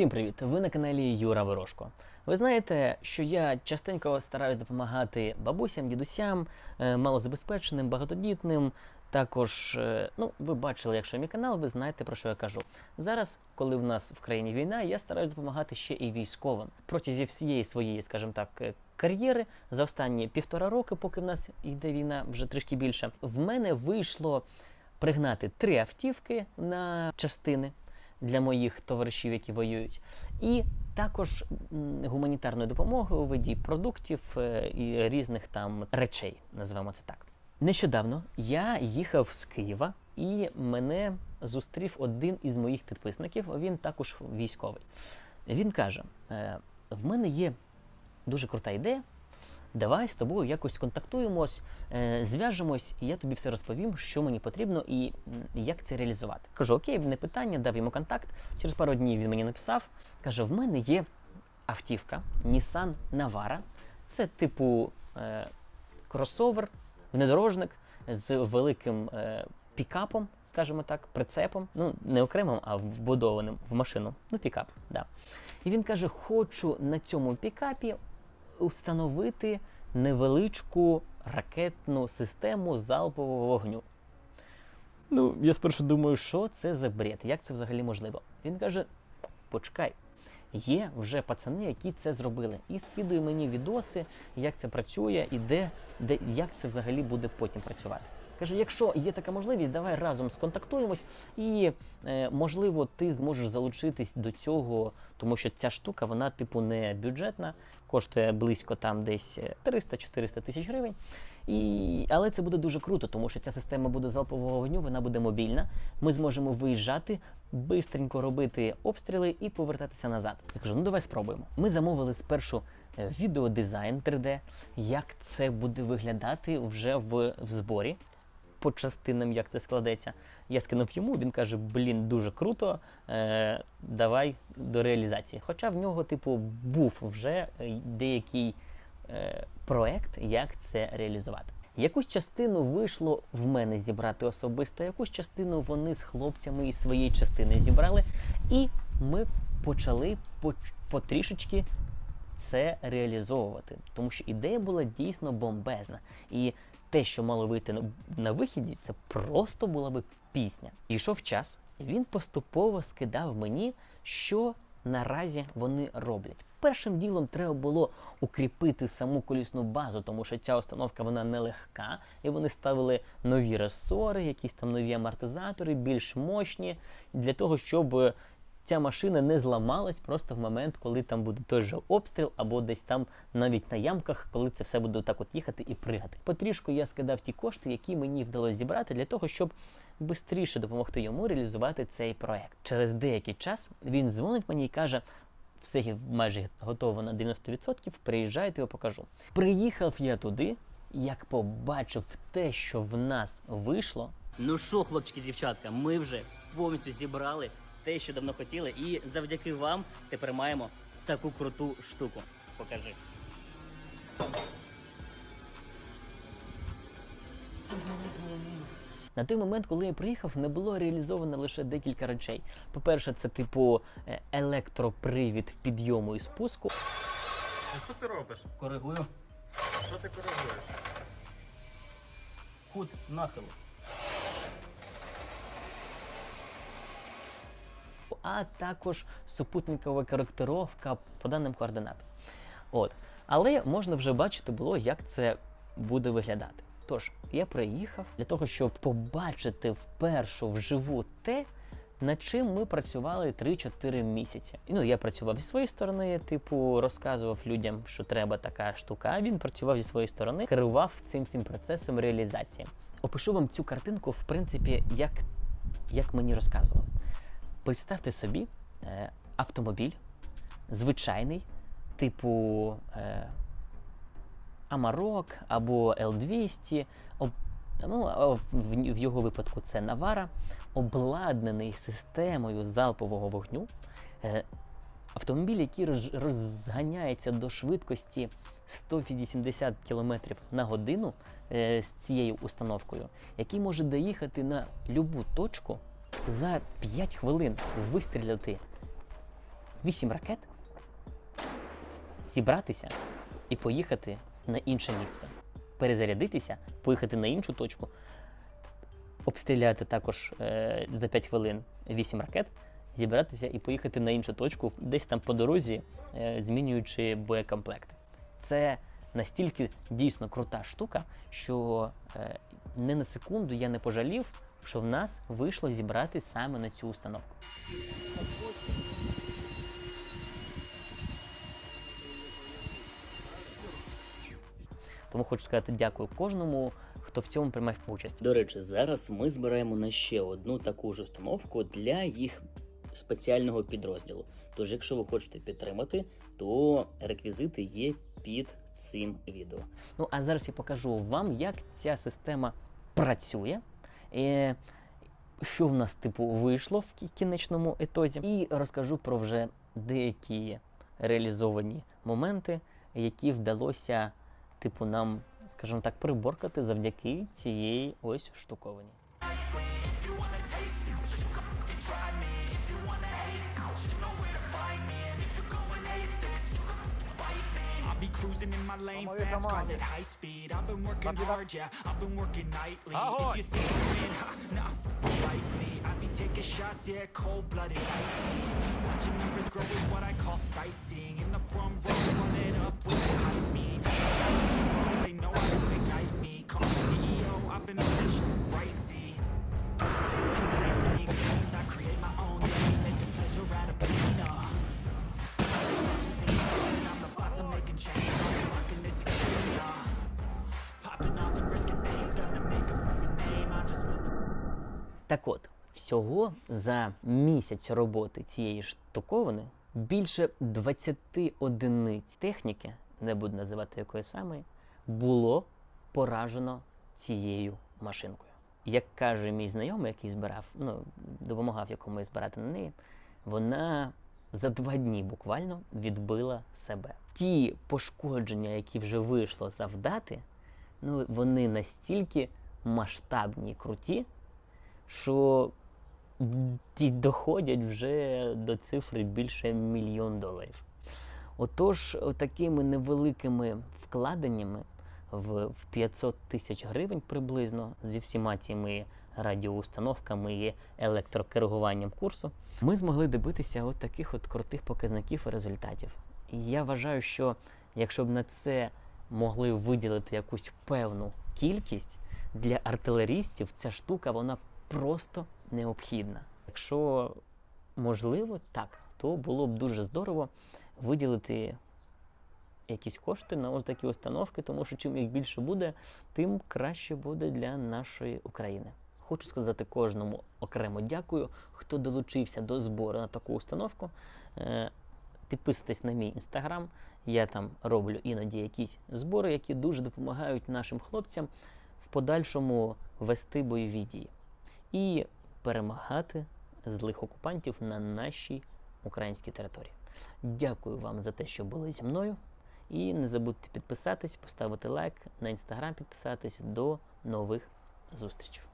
Всім привіт! Ви на каналі Юра Ворожко. Ви знаєте, що я частенько стараюсь допомагати бабусям, дідусям, е, малозабезпеченим, багатодітним. Також, е, ну, ви бачили, якщо мій канал, ви знаєте про що я кажу. Зараз, коли в нас в країні війна, я стараюсь допомагати ще і військовим. Протягом всієї своєї, скажімо так, е, кар'єри за останні півтора роки, поки в нас йде війна, вже трішки більше, в мене вийшло пригнати три автівки на частини для моїх товаришів, які воюють, і також гуманітарної допомоги у виді продуктів е, і різних там речей, називаємо це так. Нещодавно я їхав з Києва, і мене зустрів один із моїх підписників. Він також військовий. Він каже: «Е, в мене є дуже крута ідея. Давай з тобою якось контактуємось, е, зв'яжемось, і я тобі все розповім, що мені потрібно і як це реалізувати. Кажу, окей, не питання, дав йому контакт. Через пару днів він мені написав. Каже: в мене є автівка Nissan Navara. Це типу е, кросовер, внедорожник з великим е, пікапом, скажімо так, прицепом. Ну, не окремим, а вбудованим в машину. Ну, пікап, да. І він каже: хочу на цьому пікапі установити невеличку ракетну систему залпового вогню. Ну, я спершу думаю, що це за бред, як це взагалі можливо. Він каже: почекай, є вже пацани, які це зробили. І скидує мені відоси, як це працює і де, де як це взагалі буде потім працювати. Каже, якщо є така можливість, давай разом сконтактуємось, і е, можливо ти зможеш залучитись до цього, тому що ця штука, вона типу не бюджетна, коштує близько там десь е, 300-400 тисяч гривень. І, але це буде дуже круто, тому що ця система буде залпового вогню, вона буде мобільна. Ми зможемо виїжджати, бистренько робити обстріли і повертатися назад. Я кажу, ну давай спробуємо. Ми замовили спершу е, відеодизайн 3D, як це буде виглядати вже в, в зборі. По частинам, як це складеться. Я скинув йому, він каже: блін, дуже круто, е, давай до реалізації. Хоча в нього, типу, був вже е, деякий проект, як це реалізувати. Якусь частину вийшло в мене зібрати особисто, якусь частину вони з хлопцями із своєї частини зібрали, і ми почали потрішечки це реалізовувати. Тому що ідея була дійсно бомбезна. І те, що мало вийти на вихіді, це просто була би пісня. Йшов час, і він поступово скидав мені, що наразі вони роблять. Першим ділом треба було укріпити саму колісну базу, тому що ця установка вона нелегка, і вони ставили нові ресори, якісь там нові амортизатори, більш мощні, для того, щоб е, ця машина не зламалась просто в момент, коли там буде той же обстріл, або десь там навіть на ямках, коли це все буде так от їхати і пригати. Потрішку я скидав ті кошти, які мені вдалося зібрати для того, щоб швидше допомогти йому реалізувати цей проект. Через деякий час він дзвонить мені і каже. Все майже готово на 90%, приїжджайте, я покажу. Приїхав я туди, як побачив те, що в нас вийшло, Ну що, хлопчики, дівчатка, ми вже повністю зібрали те, що давно хотіли, і завдяки вам тепер маємо таку круту штуку. Покажи. На той момент, коли я приїхав, не було реалізовано лише декілька речей. По-перше, це типу е, електропривід підйому і спуску. Ну що ти робиш? Коригую Що ти коригуєш? кут нахилу. а також супутникова коректировка по даним координатам. От. Але можна вже бачити було, як це буде виглядати. Тож, я приїхав для того, щоб побачити вперше вживу те, над чим ми працювали 3-4 місяці. Ну, я працював зі своєї сторони, типу, розказував людям, що треба така штука. Він працював зі своєї сторони, керував цим всім процесом реалізації. Опишу вам цю картинку, в принципі, як, як мені розказували. Представте собі е, автомобіль звичайний, типу е, Амарок або L200, об, ну, в, його випадку це Навара, обладнаний системою залпового вогню. Е, автомобіль, який роз, розганяється до швидкості 180 км на годину е, з цією установкою, який може доїхати на любу точку за 5 хвилин вистріляти. Вісім ракет, зібратися і поїхати на інше місце, перезарядитися, поїхати на іншу точку, обстріляти також е, за 5 хвилин 8 ракет, зібратися і поїхати на іншу точку, десь там по дорозі, е, змінюючи боєкомплекти. Це настільки дійсно крута штука, що е, не на секунду я не пожалів, що в нас вийшло зібрати саме на цю установку. Тому хочу сказати дякую кожному, хто в цьому приймав участь. До речі, зараз ми збираємо на ще одну таку ж установку для їх спеціального підрозділу. Тож, якщо ви хочете підтримати, то реквізити є під цим відео. Ну а зараз я покажу вам, як ця система працює. е, Що в нас типу вийшло в кінечному етозі, і розкажу про вже деякі реалізовані моменти, які вдалося, типу, нам, скажімо так, приборкати завдяки цієї ось штуковині. Cruising in my lane fast, call it high speed. I've been working hard, yeah, I've been working nightly. Ahoy. If you think you win, ha, f- likely. I be taking shots, yeah, cold blooded. Watching numbers grow is what I call sightseeing. In the front row, run it up with Так от, всього за місяць роботи цієї штуковини більше 20 одиниць техніки, не буду називати якої саме, було поражено цією машинкою. Як каже мій знайомий, який збирав, ну, допомагав якомусь збирати на неї, вона за два дні буквально відбила себе. Ті пошкодження, які вже вийшло завдати, ну, вони настільки масштабні і круті, що доходять вже до цифри більше мільйон доларів. Отож, такими невеликими вкладеннями в 500 тисяч гривень приблизно зі всіма цими радіоустановками і електрокеруванням курсу, ми змогли добитися от таких от крутих показників і результатів. І я вважаю, що якщо б на це могли виділити якусь певну кількість для артилерістів, ця штука вона просто необхідна. Якщо можливо, так, то було б дуже здорово виділити якісь кошти на ось такі установки, тому що чим їх більше буде, тим краще буде для нашої України. Хочу сказати кожному окремо дякую, хто долучився до збору на таку установку. Е, Підписуйтесь на мій інстаграм. Я там роблю іноді якісь збори, які дуже допомагають нашим хлопцям в подальшому вести бойові дії і перемагати злих окупантів на нашій українській території. Дякую вам за те, що були зі мною. І не забудьте підписатись, поставити лайк на інстаграм, підписатись. До нових зустрічей.